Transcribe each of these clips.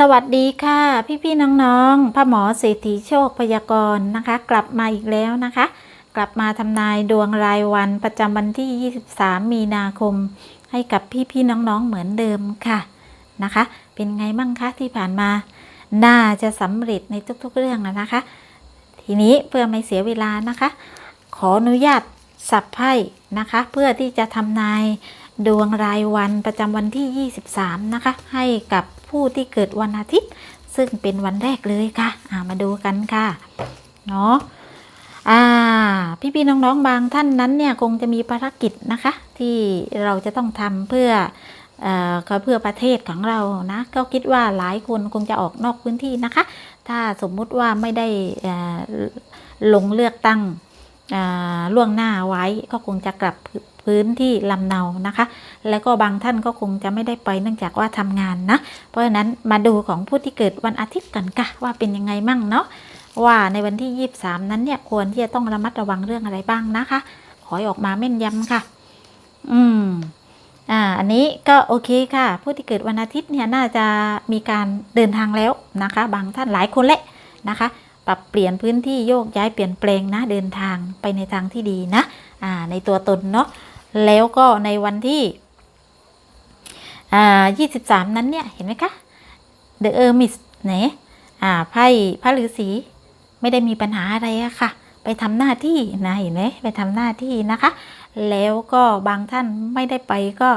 สวัสดีค่ะ พี่ๆน้องๆพ่อหมอเศรษฐีโชคพยากรณ์นะคะ กลับมาอีกแล้วนะคะ กลับมาทำนายดวงรายวันประจำวันที่ 23 มีนาคม ให้กับพี่ๆน้องๆเหมือนเดิมค่ะนะคะ เป็นไงบ้างคะที่ผ่านมา น่าจะสำเร็จในทุกๆเรื่องแล้วนะคะ ทีนี้เพื่อไม่เสียเวลานะคะ ขออนุญาตสับไพ่นะคะ เพื่อที่จะทำนายดวงรายวันประจำวันที่ 23 นะคะ ให้กับ ผู้ที่เกิดวันอาทิตย์ ซึ่งเป็นวันแรกเลยค่ะามาดูกันค่ะเนาะอ่พี่น้องๆบางท่านนั้นเนี่ยคงจะมีภารกิจนะคะ ที่เราจะต้องทำเพื่อเอ่อก็เพื่อประเทศของเรานะ ก็คิดว่าหลายคนคงจะออกนอกพื้นที่นะคะ ถ้าสมมุติว่าไม่ได้ลงเลือกตั้งล่วงหน้าไว้ก็คงจะกลับ พื้นที่ลำเนานะคะ แล้วก็บางท่านก็คงจะไม่ได้ไปเนื่องจากว่าทำงานนะ เพราะฉะนั้นมาดูของผู้ที่เกิดวันอาทิตย์กันค่ะว่าเป็นยังไงมั่งเนาะว่าในวันที่ 23 นั้นเนี่ยควรที่จะต้องระมัดระวังเรื่องอะไรบ้างนะคะ ขอออกมาแม่นยำค่ะ อืมอ่าอันนี้ก็โอเคค่ะ ผู้ที่เกิดวันอาทิตย์เนี่ยน่าจะมีการเดินทางแล้วนะคะ บางท่านหลายคนแหละนะคะ ปรับเปลี่ยนพื้นที่โยกย้ายเปลี่ยนแปลงนะเดินทางไปในทางที่ดีนะอ่าในตัวตนเนาะ แล้วก็ในวันที่อ่า23นั้นเนี่ย เห็นไหมคะ The Hermit เนี่ยอ่าไพ่พระฤาษีไม่ได้มีปัญหาอะไรอะค่ะ ไปทำหน้าที่นะเห็นไหมไปทำหน้าที่นะคะ แล้วก็บางท่านไม่ได้ไปก็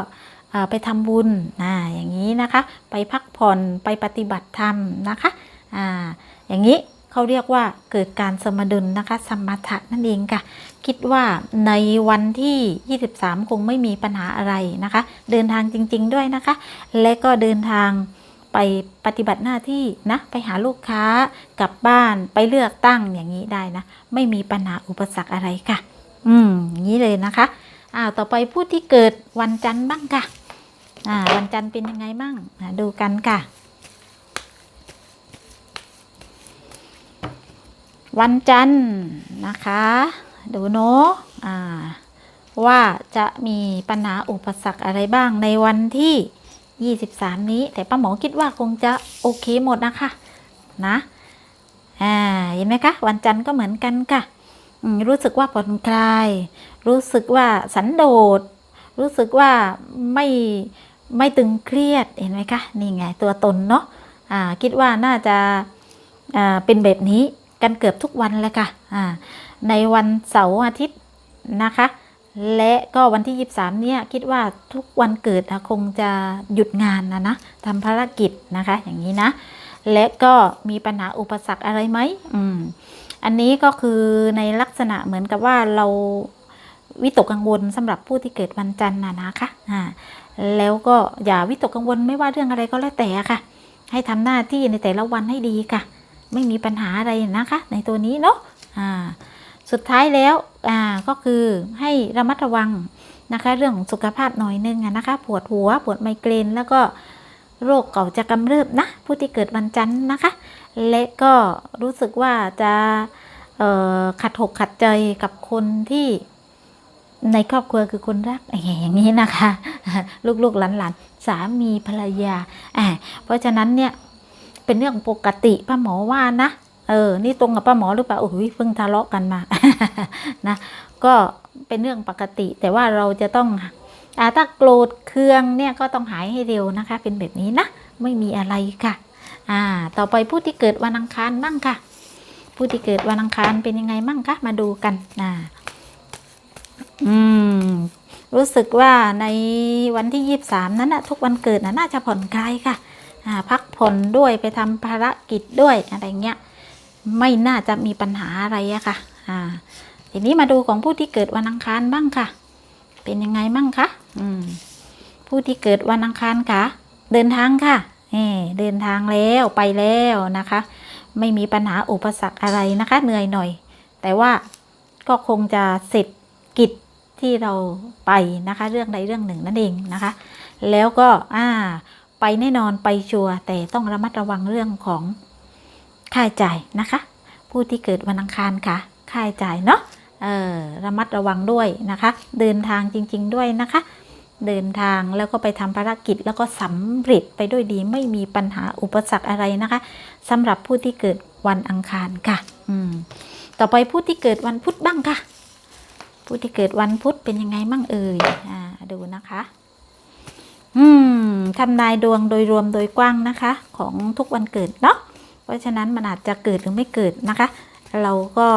อ่าไปทำบุญนะอย่างนี้นะคะ ไปพักผ่อนไปปฏิบัติธรรมนะคะอ่าอย่างนี้ เขาเรียกว่าเกิดการสมดุลนะคะ สมถะนั่นเองค่ะ คิดว่าในวันที่ 23 คงไม่มีปัญหาอะไรนะคะ เดินทางจริง ๆ ด้วยนะคะ และก็เดินทางไปปฏิบัติหน้าที่นะ ไปหาลูกค้ากลับบ้านไปเลือกตั้งอย่างนี้ได้นะ ไม่มีปัญหาอุปสรรคอะไรค่ะ อืมองนี้เลยนะคะอ่าต่อไปผู้ที่เกิดวันจันทร์บ้างค่ะอ่าวันจันทร์เป็นยังไงบ้างดูกันค่ะ วันจันทร์นะคะ ดูเนาะว่าจะมีปัญหาอุปสรรคอะไรบ้างในวันที่ 23 นี้ แต่ป้าหมอคิดว่าคงจะโอเคหมดนะคะนะอ่าเห็นไหมคะ วันจันทร์ก็เหมือนกันค่ะรู้สึกว่าผ่อนคลาย รู้สึกว่าสันโดษ รู้สึกว่าไม่ไม่ตึงเครียดเห็นไหมคะ นี่ไงตัวตนเนาะอ่าคิดว่าน่าจะเป็นแบบนี้ กันเกือบทุกวันเลยค่ะในวันเสาร์อาทิตย์นะคะ และก็วันที่ 23 เนี่ยคิดว่าทุกวันเกิดคงจะหยุดงานนะนะทำภารกิจนะคะอย่างนี้นะ และก็มีปัญหาอุปสรรคอะไรไหมอืมอันนี้ก็คือในลักษณะเหมือนกับว่าเราวิตกกังวลสำหรับผู้ที่เกิดวันจันทร์นะนะคะอ่าแล้วก็อย่าวิตกกังวลไม่ว่าเรื่องอะไรก็แล้วแต่ค่ะ ให้ทำหน้าที่ในแต่ละวันให้ดีค่ะ ไม่มีปัญหาอะไรนะคะ ในตัวนี้เนาะอ่าสุดท้ายแล้วอ่าก็คือให้ระมัดระวังนะคะ เรื่องของสุขภาพหน่อยนึงนะคะ ปวดหัวปวดไมเกรนแล้วก็โรคเก่าจะกำเริบนะ ผู้ที่เกิดวันจันทร์นะคะ และก็รู้สึกว่าจะเอ่อขัดหกขัดใจกับคนที่ในครอบครัวคือคนรักอย่างนี้นะคะ ลูกๆหลานๆสามีภรรยาอ่าเพราะฉะนั้นเนี่ย เป็นเรื่องปกติป้าหมอว่านะเออ นี่ตรงกับป้าหมอหรือเปล่าโอ้ยเพิ่งทะเลาะกันมานะ ก็เป็นเรื่องปกติ แต่ว่าเราจะต้องอาถ้าโกรธเคืองเนี่ยก็ต้องหายให้เร็วนะคะ เป็นแบบนี้นะ ไม่มีอะไรค่ะ อ่า ต่อไปผู้ที่เกิดวันอังคารบ้างค่ะ ผู้ที่เกิดวันอังคารเป็นยังไงบ้างคะมาดูกันอ่าอืม รู้สึกว่าในวันที่ยี่สามนั้นนะทุกวันเกิดนะน่าจะผ่อนคลายค่ะ พักผ่อนด้วยไปทำภารกิจด้วยอะไรเงี้ยไม่น่าจะมีปัญหาอะไรอะค่ะอ่าทีนี้มาดูของผู้ที่เกิดวันอังคารบ้างค่ะ เป็นยังไงบ้างคะผู้ที่เกิดวันอังคารค่ะ เดินทางค่ะเอเดินทางแล้วไปแล้วนะคะ ไม่มีปัญหาอุปสรรคอะไรนะคะ เหนื่อยหน่อย แต่ว่าก็คงจะเสร็จกิจที่เราไปนะคะ เรื่องใดเรื่องหนึ่งนั่นเองนะคะ แล้วก็อ่า ไปแน่นอนไปชัวร์แต่ต้องระมัดระวังเรื่องของค่าใช้จ่ายนะคะ ผู้ที่เกิดวันอังคารค่ะ ค่าใช้จ่ายเนาะเออระมัดระวังด้วยนะคะ เดินทางจริง ๆ ด้วยนะคะ เดินทางแล้วก็ไปทำภารกิจแล้วก็สำเร็จไปด้วยดีไม่มีปัญหาอุปสรรคอะไรนะคะสำหรับผู้ที่เกิดวันอังคารค่ะ อืม ต่อไปผู้ที่เกิดวันพุธบ้างค่ะ ผู้ที่เกิดวันพุธเป็นยังไงมั่งเอ่ยอ่าดูนะคะ อืมทำนายดวงโดยรวมโดยกว้างนะคะ ของทุกวันเกิดเนาะเพราะฉะนั้นมันอาจจะเกิดหรือไม่เกิดนะคะ เราก็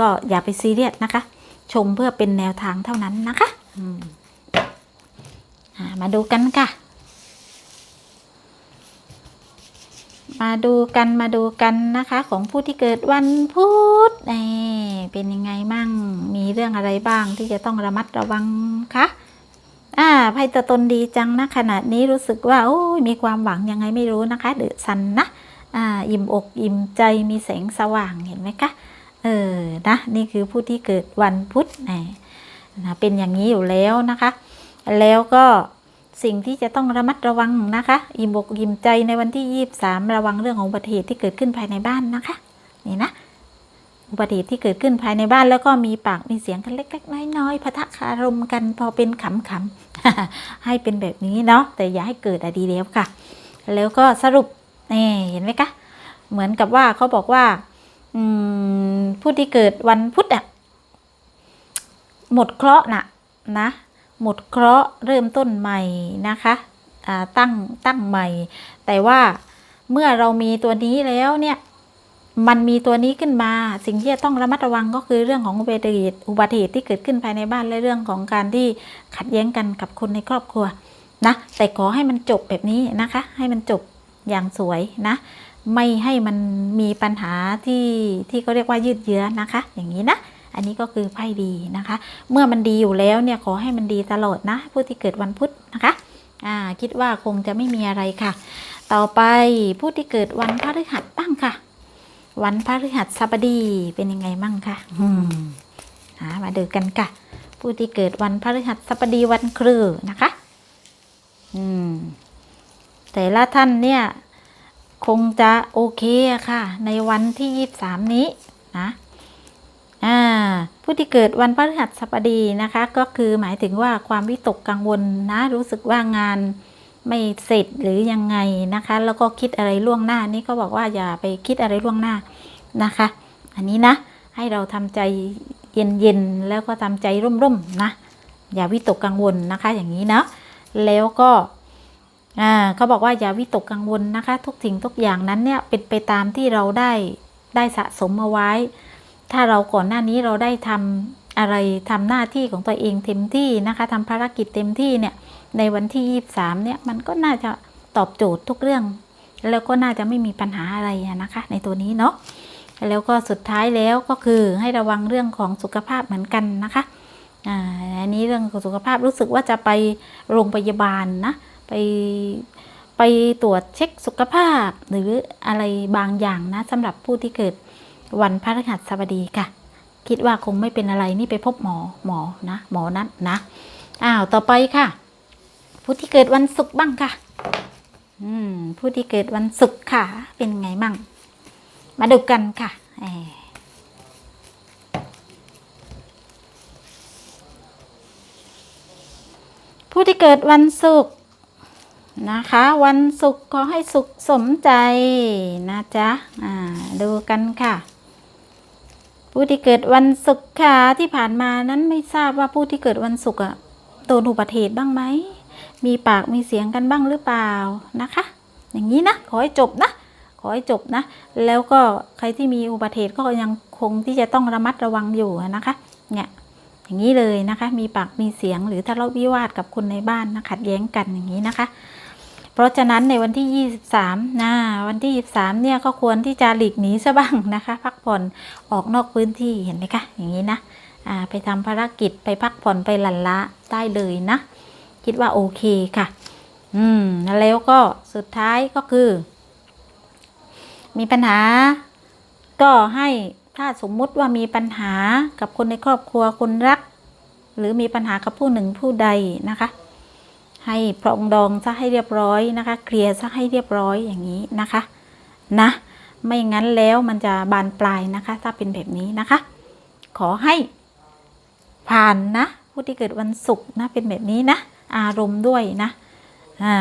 ก็อย่าไปซีเรียสนะคะ ชมเพื่อเป็นแนวทางเท่านั้นนะคะมามาดูกันค่ะ มาดูกันมาดูกันนะคะ ของผู้ที่เกิดวันพุธนี่เป็นยังไงมั่งมีเรื่องอะไรบ้างที่จะต้องระมัดระวังคะ อ่าไพ่ตัวตนดีจังนะขณะนี้รู้สึกว่าโอ้ยมีความหวังยังไงไม่รู้นะคะเดือดซันนะอ่าอิ่มอกอิ่มใจมีแสงสว่างเห็นไหมคะเออนะนี่คือผู้ที่เกิดวันพุธนี่นะเป็นอย่างนี้อยู่แล้วนะคะ แล้วก็สิ่งที่จะต้องระมัดระวังนะคะ อิ่มอกอิ่มใจในวันที่ 23 ระวังเรื่องของอุบัติเหตุที่เกิดขึ้นภายในบ้านนะคะ นี่นะ อุบัติเหตุที่เกิดขึ้นภายในบ้านแล้วก็มีปากมีเสียงกันเล็ก ๆ น้อยๆพะทะคารมกันพอเป็นขำๆให้เป็นแบบนี้เนาะแต่อย่าให้เกิดอะดีแล้วค่ะ แล้วก็สรุปนี่เห็นไหมคะเหมือนกับว่าเขาบอกว่าผู้ที่เกิดวันพุธอะหมดเคราะห์นะนะ หมดเคราะห์เริ่มต้นใหม่นะคะตั้งตั้งใหม่ แต่ว่าเมื่อเรามีตัวนี้แล้วเนี่ย มันมีตัวนี้ขึ้นมา สิ่งที่จะต้องระมัดระวังก็คือเรื่องของอุบัติเหตุอุบัติเหตุที่เกิดขึ้นภายในบ้านและเรื่องของการที่ขัดแย้งกันกับคนในครอบครัวนะ แต่ขอให้มันจบแบบนี้นะคะ ให้มันจบอย่างสวยนะ ไม่ให้มันมีปัญหาที่ที่เขาเรียกว่ายืดเยื้อนะคะ อย่างนี้นะ อันนี้ก็คือไพ่ดีนะคะ เมื่อมันดีอยู่แล้วเนี่ยขอให้มันดีตลอดนะ ผู้ที่เกิดวันพุธนะคะอ่าคิดว่าคงจะไม่มีอะไรค่ะ ต่อไปผู้ที่เกิดวันพฤหัสบ้างค่ะ วันพฤหัสบดีเป็นยังไงมั่งคะอืมหามาดูกันค่ะ ผู้ที่เกิดวันพฤหัสบดีวันครูนะคะ อืม แต่ละท่านเนี่ย คงจะโอเคอะค่ะ ในวันที่ยี่สามนี้นะอ่าผู้ที่เกิดวันพฤหัสบดีนะคะ ก็คือหมายถึงว่าความวิตกกังวลนะ รู้สึกว่างาน ไม่เสร็จหรือยังไงนะคะ แล้วก็คิดอะไรล่วงหน้านี่ก็บอกว่าอย่าไปคิดอะไรล่วงหน้านะคะ อันนี้นะให้เราทำใจเย็นๆแล้วก็ทำใจร่มๆนะอย่าวิตกกังวลนะคะอย่างนี้เนาะแล้วก็อ่าเขาบอกว่าอย่าวิตกกังวลนะคะ ทุกสิ่งทุกอย่างนั้นเนี่ยเป็นไปตามที่เราได้ได้สะสมมาไว้ ถ้าเราก่อนหน้านี้เราได้ทำ อะไรทำหน้าที่ของตัวเองเต็มที่นะคะทำภารกิจเต็มที่เนี่ยในวันที่ 23เนี่ยมันก็น่าจะตอบโจทย์ทุกเรื่อง แล้วก็น่าจะไม่มีปัญหาอะไรนะคะ ในตัวนี้เนาะแล้วก็สุดท้ายแล้วก็คือให้ระวังเรื่องของสุขภาพเหมือนกันนะคะอ่าอันนี้เรื่องของสุขภาพรู้สึกว่าจะไปโรงพยาบาลนะไปไปตรวจเช็คสุขภาพหรืออะไรบางอย่างนะสำหรับผู้ที่เกิดวันพฤหัสบดีค่ะ คิดว่าคงไม่เป็นอะไรนี่ไปพบหมอหมอนะ หมอนัดนะอ้าวต่อไปค่ะ ผู้ที่เกิดวันศุกร์บ้างค่ะ อืม ผู้ที่เกิดวันศุกร์ค่ะ เป็นไงบ้างมาดูกันค่ะแหมผู้ที่เกิดวันศุกร์นะคะ วันศุกร์ขอให้สุขสมใจนะจ๊ะ อ่า ดูกันค่ะ ผู้ที่เกิดวันศุกร์ค่ะที่ผ่านมานั้นไม่ทราบว่าผู้ที่เกิดวันศุกร์อะโดนอุบัติเหตุบ้างไหม มีปากมีเสียงกันบ้างหรือเปล่านะคะ อย่างนี้นะ ขอให้จบนะ ขอให้จบนะ แล้วก็ใครที่มีอุบัติเหตุก็ยังคงที่จะต้องระมัดระวังอยู่นะคะ เนี่ยอย่างนี้เลยนะคะ มีปากมีเสียงหรือทะเลาะวิวาทกับคนในบ้านนะขัดแย้งกันอย่างนี้นะคะ เพราะฉะนั้นในวันที่ 23นะวันที่ 23 เนี่ยก็ควรที่จะหลีกหนีซะบ้างนะคะ พักผ่อนออกนอกพื้นที่เห็นไหมคะอย่างนี้นะอ่าไปทำภารกิจไปพักผ่อนไปหลันละได้เลยนะ คิดว่าโอเคค่ะ อืมแล้วก็สุดท้ายก็คือ มีปัญหา ก็ให้ถ้าสมมุติว่ามีปัญหากับคนในครอบครัวคนรัก หรือมีปัญหากับผู้หนึ่งผู้ใดนะคะ ให้ปรองดองซะให้เรียบร้อยนะคะ เคลียร์ซะให้เรียบร้อยอย่างนี้นะคะนะไม่งั้นแล้วมันจะบานปลายนะคะ ถ้าเป็นแบบนี้นะคะ ขอให้ผ่านนะผู้ที่เกิดวันศุกร์นะเป็นแบบนี้นะ อารมณ์ด้วยนะอ่า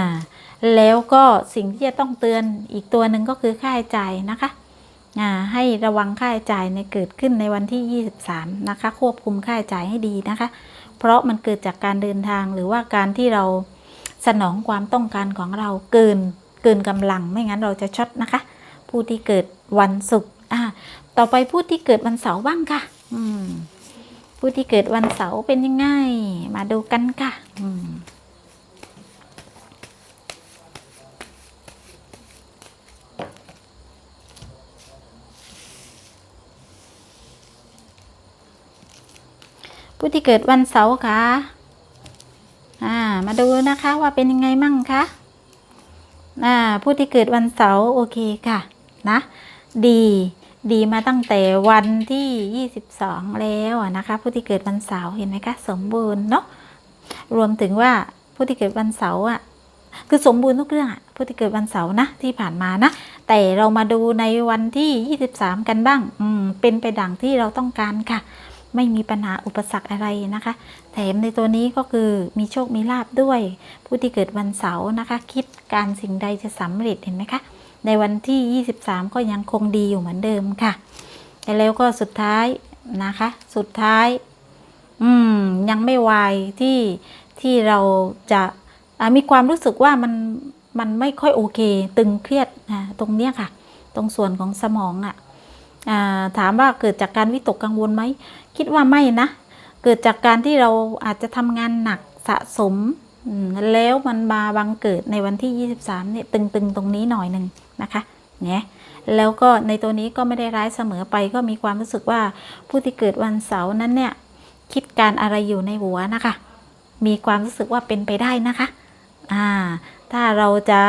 แล้วก็สิ่งที่จะต้องเตือนอีกตัวหนึ่งก็คือค่าใช้จ่ายนะคะอ่าให้ระวังค่าใช้จ่ายในเกิดขึ้นในวันที่ 23 นะคะ ควบคุมค่าใช้จ่ายให้ดีนะคะ เพราะมันเกิดจากการเดินทางหรือว่าการที่เรา สนองความต้องการของเราเกินเกินกำลังไม่งั้นเราจะช็อตนะคะ ผู้ที่เกิดวันศุกร์อ่าต่อไปผู้ที่เกิดวันเสาร์บ้างค่ะ อืมผู้ที่เกิดวันเสาร์เป็นยังไง มาดูกันค่ะ อืมผู้ที่เกิดวันเสาร์ค่ะ มาดูนะคะว่าเป็นยังไงมั่งคะอ่าผู้ที่เกิดวันเสาร์โอเคค่ะนะดีดีมาตั้งแต่วันที่ 22 แล้วนะคะ ผู้ที่เกิดวันเสาร์เห็นไหมคะสมบูรณ์เนาะรวมถึงว่าผู้ที่เกิดวันเสาร์อะคือสมบูรณ์ทุกเรื่องอะผู้ที่เกิดวันเสาร์นะที่ผ่านมานะ แต่เรามาดูในวันที่ 23 กันบ้าง อืมเป็นไปดังที่เราต้องการค่ะ ไม่มีปัญหาอุปสรรคอะไรนะคะ แถมในตัวนี้ก็คือมีโชคมีลาบด้วย ผู้ที่เกิดวันเสาร์นะคะ คิดการสิ่งใดจะสำเร็จเห็นไหมคะ ในวันที่ 23 ก็ยังคงดีอยู่เหมือนเดิมค่ะแต่แล้วก็สุดท้ายนะคะ สุดท้าย อืม ยังไม่วายที่ที่เราจะมีความรู้สึกว่ามันมันไม่ค่อยโอเค ตึงเครียดนะตรงเนี้ยค่ะ ตรงส่วนของสมองอะอ่าถามว่าเกิดจากการวิตกกังวลไหม คิดว่าไม่นะ เกิดจากการที่เราอาจจะทำงานหนักสะสม แล้วมันมาบังเกิดในวันที่ 23เนี่ยตึงๆ ตรงนี้หน่อยหนึ่งนะคะเนี่ยแล้วก็ในตัวนี้ก็ไม่ได้ร้ายเสมอไปก็มีความรู้สึกว่าผู้ที่เกิดวันเสาร์นั้นเนี่ยคิดการอะไรอยู่ในหัวนะคะ มีความรู้สึกว่าเป็นไปได้นะคะอ่าถ้าเราจะ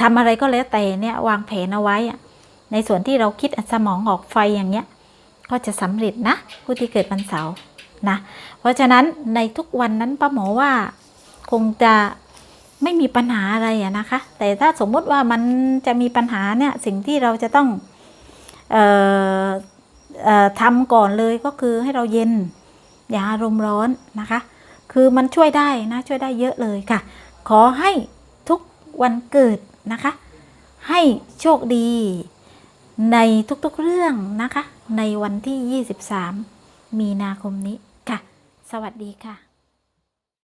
ทำอะไรก็แล้วแต่เนี่ยวางแผนเอาไว้ในส่วนที่เราคิดสมองออกไฟอย่างเงี้ย ก็จะสำเร็จนะผู้ที่เกิดวันเสาร์นะเพราะฉะนั้นในทุกวันนั้นป้าหมอว่าคงจะไม่มีปัญหาอะไรนะคะ แต่ถ้าสมมติว่ามันจะมีปัญหาเนี่ยสิ่งที่เราจะต้องออออทำก่อนเลยก็คือให้เราเย็นอย่าอารมณ์ร้อนนะคะ คือมันช่วยได้นะช่วยได้เยอะเลยค่ะ ขอให้ทุกวันเกิดนะคะ ให้โชคดี ในทุกๆเรื่องนะคะ ในวันที่ 23 มีนาคมนี้ค่ะ สวัสดีค่ะ